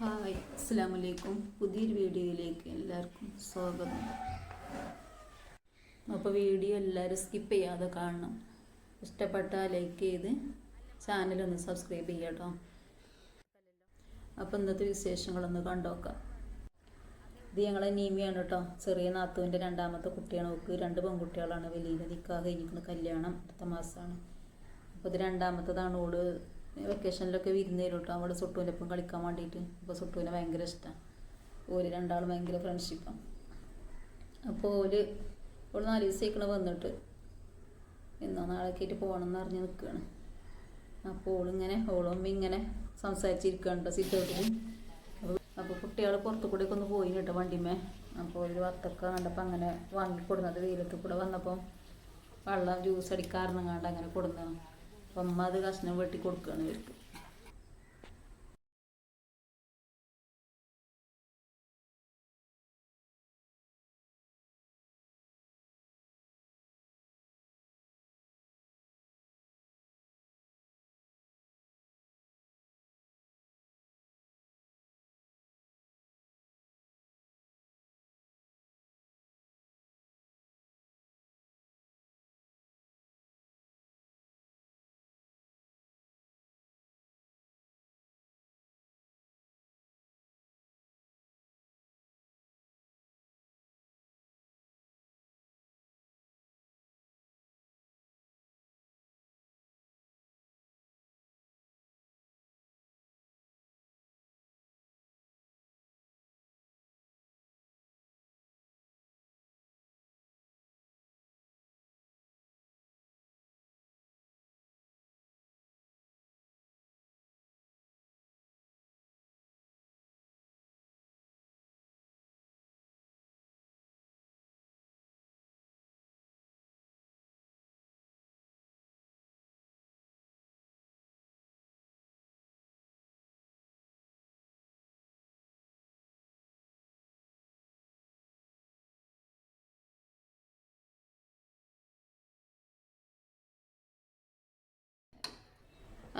Hi അസ്സാം വലൈക്കും പുതിയൊരു വീഡിയോയിലേക്ക് എല്ലാവർക്കും സ്വാഗതം. അപ്പോൾ വീഡിയോ എല്ലാവരും സ്കിപ്പ് ചെയ്യാതെ കാണണം. ഇഷ്ടപ്പെട്ടാൽ ലൈക്ക് ചെയ്ത് ചാനലൊന്ന് സബ്സ്ക്രൈബ് ചെയ്യാം കേട്ടോ അപ്പോൾ ഇന്നത്തെ വിശേഷങ്ങളൊന്ന് കണ്ടോക്കാം. ഇത് ഞങ്ങളെ നീമിയാണ് കേട്ടോ ചെറിയ നാത്തുവിന്റെ രണ്ടാമത്തെ കുട്ടിയാണ്. നോക്ക് രണ്ട് പെൺകുട്ടികളാണ്. വലിയ നിൽക്കാതെ കഴിഞ്ഞിരിക്കുന്ന കല്യാണം അടുത്ത മാസമാണ് അപ്പോൾ ഇത് രണ്ടാമത്തതാണ്. ഓൾ വെക്കേഷനിലൊക്കെ വിരുന്ന് തരും കേട്ടോ അവിടെ സുട്ടുവിന്റെ ഒപ്പം കളിക്കാൻ വേണ്ടിയിട്ട് അപ്പോൾ സുട്ടുവിനെ ഭയങ്കര ഇഷ്ടമാണ് ഓര് രണ്ടാളും ഭയങ്കര ഫ്രണ്ട്ഷിപ്പാണ് അപ്പോൾ ഓര് ഓൾ നാല് ദിവസത്തേക്കണ വന്നിട്ട്. എന്നാ നാളേക്കായിട്ട് പോകണം എന്ന് അറിഞ്ഞ് നിൽക്കുകയാണ് അപ്പോൾ ഓളിങ്ങനെ ഓളും ഇങ്ങനെ സംസാരിച്ചിരിക്കുകയാണ് സിറ്റൗട്ടിൽ അപ്പോൾ കുട്ടികൾ പുറത്തു കൂടെ ഒക്കെ ഒന്ന് പോയി കേട്ടോ വണ്ടിമേ അപ്പോൾ ഒരു വത്തൊക്കെ കണ്ടപ്പോൾ അങ്ങനെ വാങ്ങിക്കൊടുന്നത് വെയിലത്ത് കൂടെ വന്നപ്പോൾ വെള്ളം ജ്യൂസ് അടിക്കാറുങ്ങാണ്ട് അങ്ങനെ കൊടുന്നതാണ്. അപ്പം അമ്മ അത് കഷ്ണം വെട്ടി കൊടുക്കുകയാണ് ഇവർക്ക്.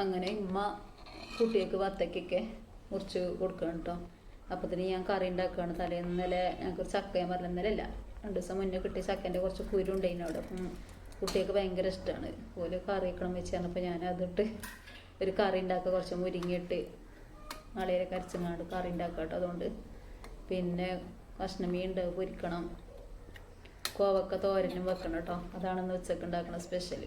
അങ്ങനെ ഉമ്മ കുട്ടികൾക്ക് വത്തക്കൊക്കെ മുറിച്ച് കൊടുക്കണം കേട്ടോ അപ്പത്തിന് ഞാൻ കറി ഉണ്ടാക്കുകയാണ് തലേന്ന് ഇന്നലെ ഞങ്ങൾക്ക് ചക്ക ഞാൻ പറഞ്ഞ ഇന്നലെ അല്ല രണ്ട് ദിവസം മുന്നേ കിട്ടിയ ചക്കേന്റെ കുറച്ച് കുരു ഉണ്ടായിരുന്നു അവിടെ. അപ്പം കുട്ടികൾക്ക് ഭയങ്കര ഇഷ്ടമാണ് ഓൽ കറി വെക്കണം വെച്ച് ഞാൻ അതിട്ട് ഒരു കറി ഉണ്ടാക്കുക. കുറച്ച് മുരിങ്ങിയിട്ട് നാളെ കരച്ചങ്ങാണ്ട് കറി ഉണ്ടാക്കുക കേട്ടോ അതുകൊണ്ട്. പിന്നെ കഷ്ണമീൻ ഉണ്ട് പൊരിക്കണം. കോവക്ക തോരനും വെക്കണം കേട്ടോ അതാണെന്ന് ഉച്ചയ്ക്ക് ഉണ്ടാക്കുന്ന സ്പെഷ്യൽ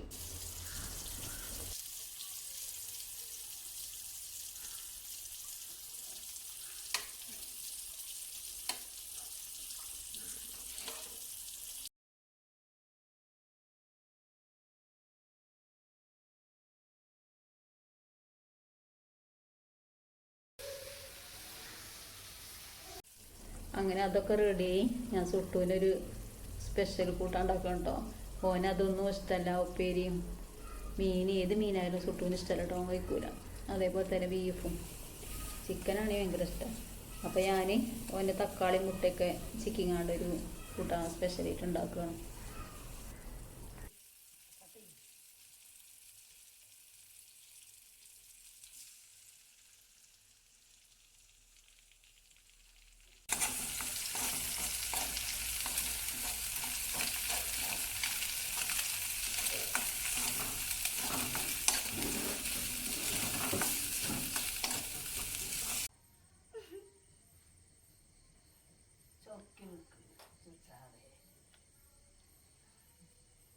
അങ്ങനെ അതൊക്കെ റെഡിയായി ഞാൻ സുട്ടുവിനൊരു സ്പെഷ്യൽ കൂട്ടാണ്ടാക്കണം കേട്ടോ ഓന് അതൊന്നും ഇഷ്ടമല്ല ഉപ്പേരിയും മീൻ ഏത് മീനായാലും സുട്ടുവിന് ഇഷ്ടമല്ല കേട്ടോ കഴിക്കൂല. അതേപോലെ തന്നെ ബീഫും ചിക്കനാണ് ഭയങ്കര ഇഷ്ടം. അപ്പോൾ ഞാൻ ഓന്റെ തക്കാളി മുട്ടയൊക്കെ ചിക്കിങ്ങാണ്ടൊരു കൂട്ടാൻ സ്പെഷ്യലായിട്ട് ഉണ്ടാക്കുകയാണ്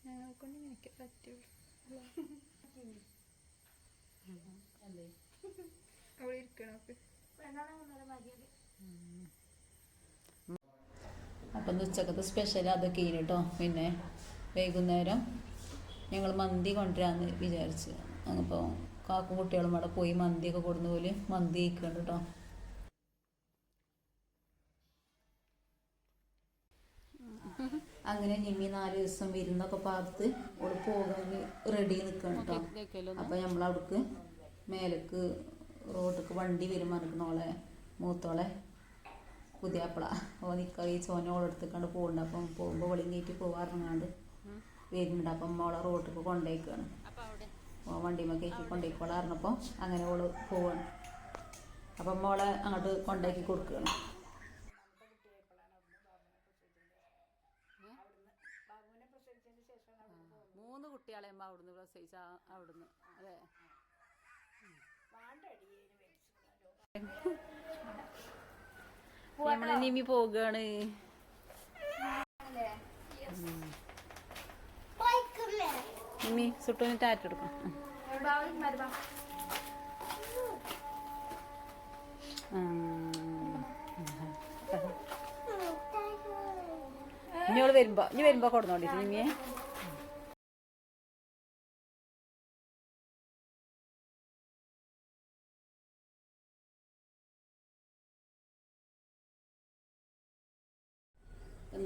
ഞങ്ങൾക്കൊണ്ട് എനിക്ക് പറ്റുള്ളൂ അവിടെ ഇരിക്കണോക്ക് അപ്പം. ഉച്ചക്കത്തെ സ്പെഷ്യൽ അതൊക്കെ ഇനി കേട്ടോ പിന്നെ വൈകുന്നേരം ഞങ്ങൾ മന്തി കൊണ്ടുവരാമെന്ന് വിചാരിച്ചു. അപ്പോൾ കാക്കും കുട്ടികളും അവിടെ പോയി മന്തിയൊക്കെ കൊടുന്ന പോലെ മന്തി കഴിക്കുന്നുണ്ട് കേട്ടോ അങ്ങനെ നിമ്മി നാല് ദിവസം വിരുന്നൊക്കെ പാർത്ത് ഓൾ പോകാൻ റെഡി നിൽക്കണം കേട്ടോ അപ്പം നമ്മൾ അവിടേക്ക് മേലേക്ക് റോഡിക്ക് വണ്ടി വരും പറഞ്ഞിരിക്കണോളെ മൂത്തോളെ പുതിയാപ്പിള. ഓ നിൽക്കുക ഈ ചോന ഓളെടുത്തേക്കാണ്ട് പോകുന്നുണ്ട് അപ്പം പോകുമ്പോൾ വെളിങ്ങേറ്റ് പോവാറങ്ങാണ്ട് വരുന്നുണ്ട്. അപ്പം മോളെ റോട്ടിക്ക് കൊണ്ടേക്കാണ് ഓ വണ്ടിമ കയറ്റി കൊണ്ടേക്കോളാറിനപ്പോൾ അങ്ങനെ ഓൾ പോവാണ്. അപ്പം മോളെ അങ്ങോട്ട് കൊണ്ടാക്കി കൊടുക്കുകയാണ് മൂന്ന് കുട്ടികളെയുമ്പോൾ അവിടുന്ന് പ്രസവിച്ച അവിടുന്ന്. അതെ. നമ്മളെ നിമി പോകാണ്. നിമി സുട്ടുവിന് ടാറ്റ് എടുക്കും. ഇനി അവൾ വരുമ്പോ ഇനി വരുമ്പോ കൊടുന്നോണ്ടിരിക്കും നിമിയെ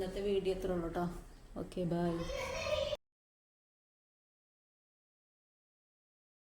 ഇന്നത്തെ വീഡിയോ എത്ര കേട്ടോ ഓക്കെ ബൈ